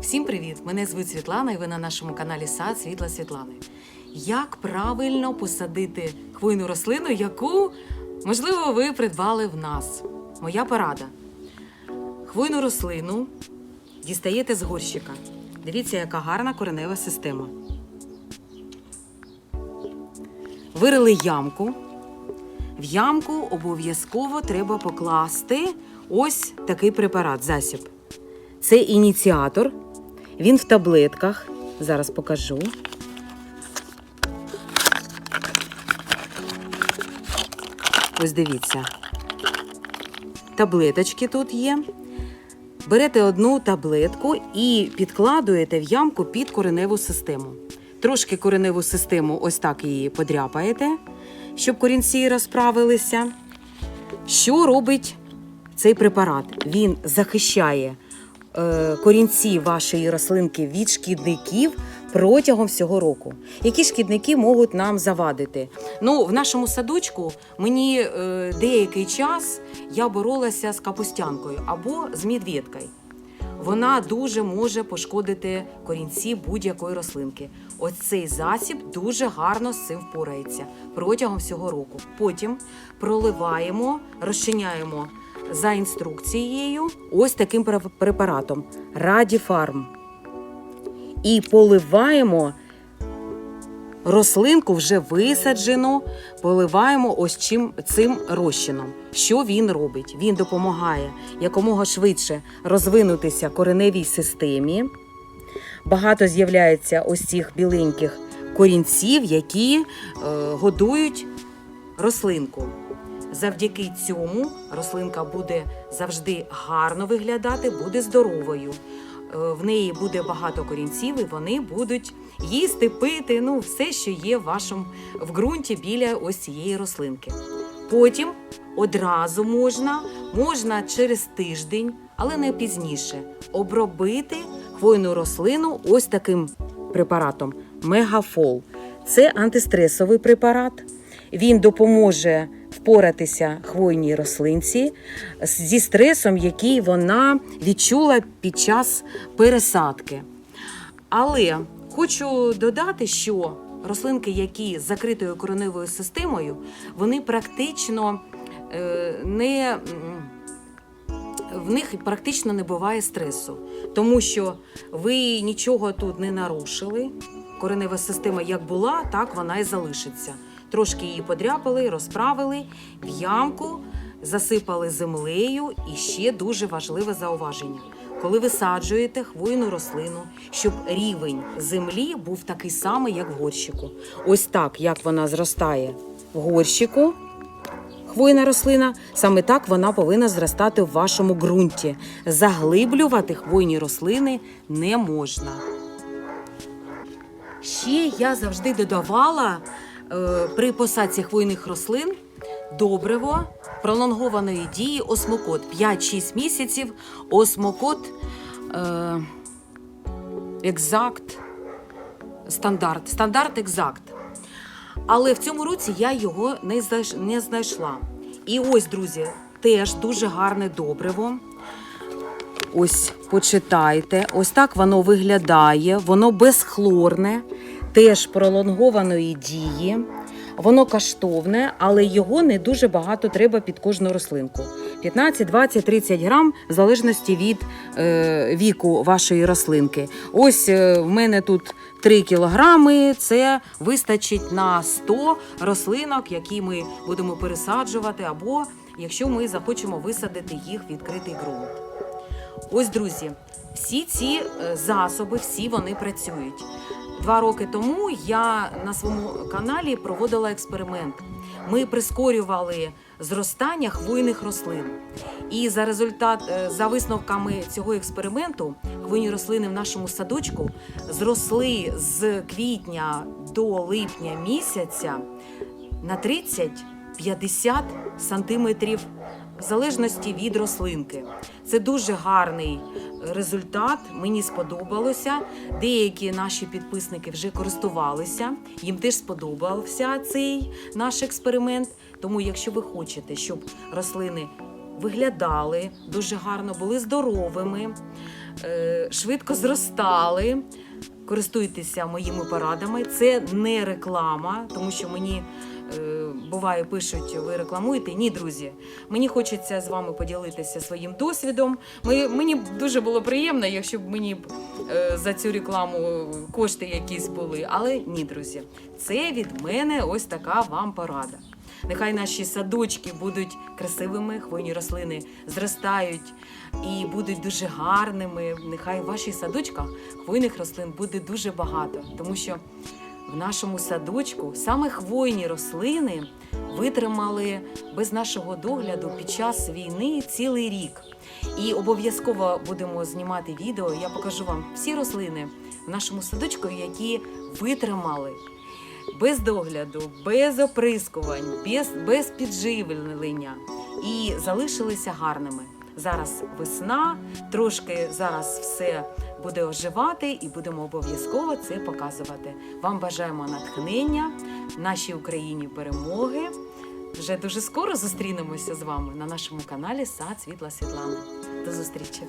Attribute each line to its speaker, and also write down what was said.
Speaker 1: Всім привіт! Мене звуть Світлана, і ви на нашому каналі Сад Світла Світлани. Як правильно посадити хвойну рослину, яку, можливо, ви придбали в нас? Моя порада. Хвойну рослину дістаєте з горщика. Дивіться, яка гарна коренева система. Вирили ямку. В ямку обов'язково треба покласти ось такий препарат, засіб. Це ініціатор. Він в таблетках. Зараз покажу. Ось дивіться. Таблеточки тут є. Берете одну таблетку і підкладуєте в ямку під кореневу систему. Трошки кореневу систему ось так її подряпаєте, щоб корінці розправилися. Що робить цей препарат? Він захищає корінці вашої рослинки від шкідників протягом всього року. Які шкідники можуть нам завадити? Ну, в нашому садочку мені е, деякий час я боролася з капустянкою або з медведкою. Вона дуже може пошкодити корінці будь-якої рослинки. Ось цей засіб дуже гарно з цим впорається протягом всього року. Потім проливаємо, розчиняємо за інструкцією ось таким препаратом Радіфарм. І поливаємо рослинку вже висаджену, поливаємо ось чим цим розчином. Що він робить? Він допомагає якомога швидше розвинутися кореневій системі. Багато з'являється ось цих біленьких корінців, які е, годують рослинку. Завдяки цьому рослинка буде завжди гарно виглядати, буде здоровою. Е, В неї буде багато корінців, і вони будуть їсти, пити, ну все, що є в вашому в ґрунті біля ось цієї рослинки. Потім одразу можна, можна через тиждень, але не пізніше, обробити хвойну рослину ось таким препаратом Мегафол. Це антистресовий препарат. Він допоможе впоратися хвойній рослинці зі стресом, який вона відчула під час пересадки. Але хочу додати, що рослинки, які з закритою кореневою системою, вони практично е, не. В них практично не буває стресу, тому що ви нічого тут не нарушили. Коренева система як була, так вона і залишиться. Трошки її подряпали, розправили в ямку, засипали землею. І ще дуже важливе зауваження. Коли висаджуєте хвойну рослину, щоб рівень землі був такий самий, як в горщику. Ось так, як вона зростає в горщику, хвойна рослина, саме так вона повинна зростати в вашому ґрунті. Заглиблювати хвойні рослини не можна. Ще я завжди додавала при посадці хвойних рослин добриво пролонгованої дії осмокот 5-6 місяців. Осмокот е, екзакт стандарт. Стандарт екзакт. Але в цьому році я його не знайшла. І ось, друзі, теж дуже гарне добриво. Ось почитайте. Ось так воно виглядає. Воно безхлорне, теж пролонгованої дії. Воно каштовне, але його не дуже багато треба під кожну рослинку. 15, 20, 30 грам в залежності від е, віку вашої рослинки. Ось е, в мене тут 3 кілограми. Це вистачить на 100 рослинок, які ми будемо пересаджувати, або якщо ми захочемо висадити їх в відкритий ґрунт. Ось, друзі, всі ці е, засоби, всі вони працюють. Два роки тому я на своєму каналі проводила експеримент. Ми прискорювали зростання хвойних рослин. І за результат, е, за висновками цього експерименту, хвойні рослини в нашому садочку зросли з квітня до липня місяця на 30-50 сантиметрів в залежності від рослинки. Це дуже гарний результат. Мені сподобалося. Деякі наші підписники вже користувалися. Їм теж сподобався цей наш експеримент. Тому, якщо ви хочете, щоб рослини виглядали дуже гарно, були здоровими, е, швидко зростали. Користуйтеся моїми порадами. Це не реклама, тому що мені буває пишуть, ви рекламуєте. Ні, друзі. Мені хочеться з вами поділитися своїм досвідом. Мені б дуже було приємно, якщо б мені е, за цю рекламу кошти якісь були. Але ні, друзі, це від мене ось така вам порада. Нехай наші садочки будуть красивими, хвойні рослини зростають і будуть дуже гарними. Нехай в ваших садочках хвойних рослин буде дуже багато, тому що в нашому садочку саме хвойні рослини витримали без нашого догляду під час війни цілий рік. І обов'язково будемо знімати відео. Я покажу вам всі рослини в нашому садочку, які витримали без догляду, без оприскувань, без, без підживлення і залишилися гарними. Зараз весна, трошки зараз все буде оживати, і будемо обов'язково це показувати. Вам бажаємо натхнення, нашій Україні перемоги. Вже дуже скоро зустрінемося з вами на нашому каналі Сад Світла Світлана. До зустрічі!